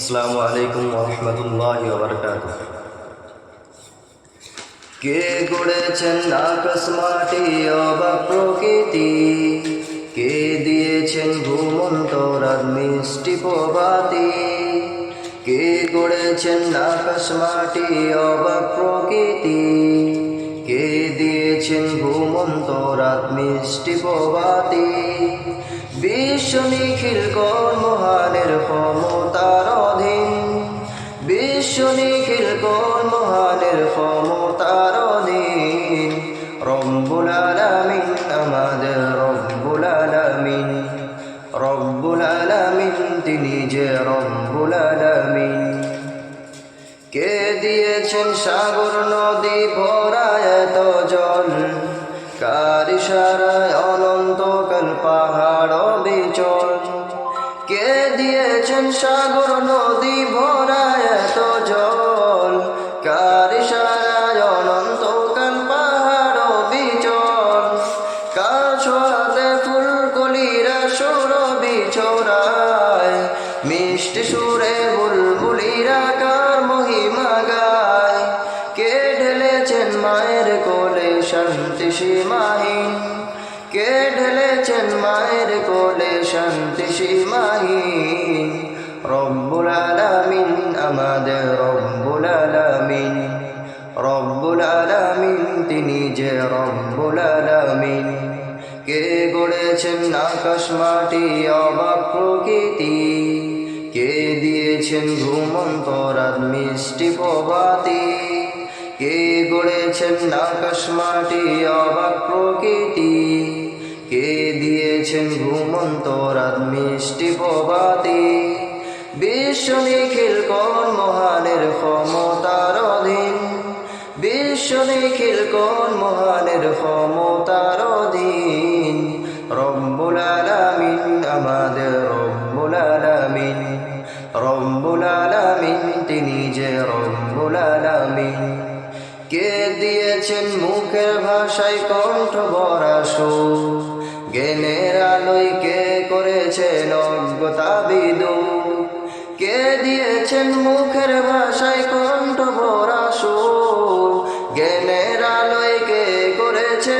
আসসালামু আলাইকুম রহমতুল্লাহ বরকাত কে গড়েছেন আকাশ মাটি অবা প্রকৃতি? কে দিয়েছেন ভূমন্তরার মিষ্টি প্রভাতি? কে গড়েছেন আকাশ মাটি অবা প্রকৃতি? কে দিয়েছেন ভূমন্তরাত মিষ্টি প্রভাতি? বিশ্ব নিখিল কর্মহানের তিনি যে কে দিয়েছেন সাগর নদী ভরা জল? কার ইশারায় অনন্তকাল পাহাড় বিচল কে দিয়েছেন সাগর নদী ভরা এত জল? বিছড়ায় মিষ্টি সুরে বুলবুলিরা কার মহিমা গায়। কে ঢেলেছেন মায়ের কোলে শান্তি সীমাহীন? কে ঢেলেছেন মায়ের কোলে শান্তি সীমাহীন? রব্বুল আলামিন, আমাদের রব্বুল আলামিন। রব্বুল আলামিন, তিনি যে রব্বুল আলামিন। কে গড়েছেন আকাশ মাটি, অবাক প্রকৃতি? কে দিয়েছেন ঘুমন্ত রাত মিষ্টি প্রভাতি? কে গড়েছেন আকাশ মাটি, অবাক প্রকৃতি? কে দিয়েছেন ঘুমন্ত রাত মিষ্টি প্রভাতি? বিশ্ব নিখিল কর মহানের ক্ষমতার বিশ্ব নিখিল কর্মহানের ক্ষমতার অধীন রব্বুল আলামিন, আমাদের রব্বুল আলামিন। রব্বুল আলামিন, তিনি যে রব্বুল আলামিন। কে দিয়েছেন মুখের ভাষায় কণ্ঠ ভরা সুর? জ্ঞানের আলোয় কে করেছেন অজ্ঞতা বিদু কে দিয়েছেন মুখের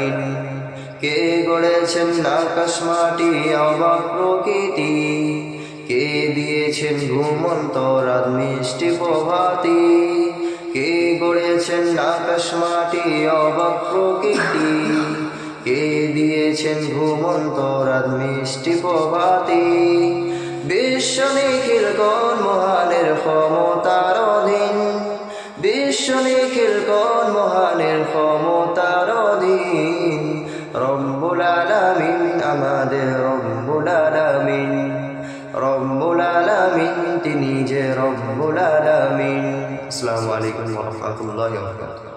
আলামিন কে গড়েছেন আকাশ মাটি, অবাক প্রকৃতি? কে দিয়েছেন ঘুমন্ত রাত মিষ্টি প্রভাতি? কে গড়েছেন আকাশ মাটি, অবাক প্রকৃতি? কে দিয়েছেন ঘুমন্ত রাত মিষ্টি প্রভাতি? বিশ্ব নিখিল মহানের ক্ষমতার অধীন বিশ্ব রব্বুল আলামিন তিনি যে রব্বুল আলামিন। আসসালামু আলাইকুম ওয়া রাহমাতুল্লাহি ওয়া বারাকাতুহু।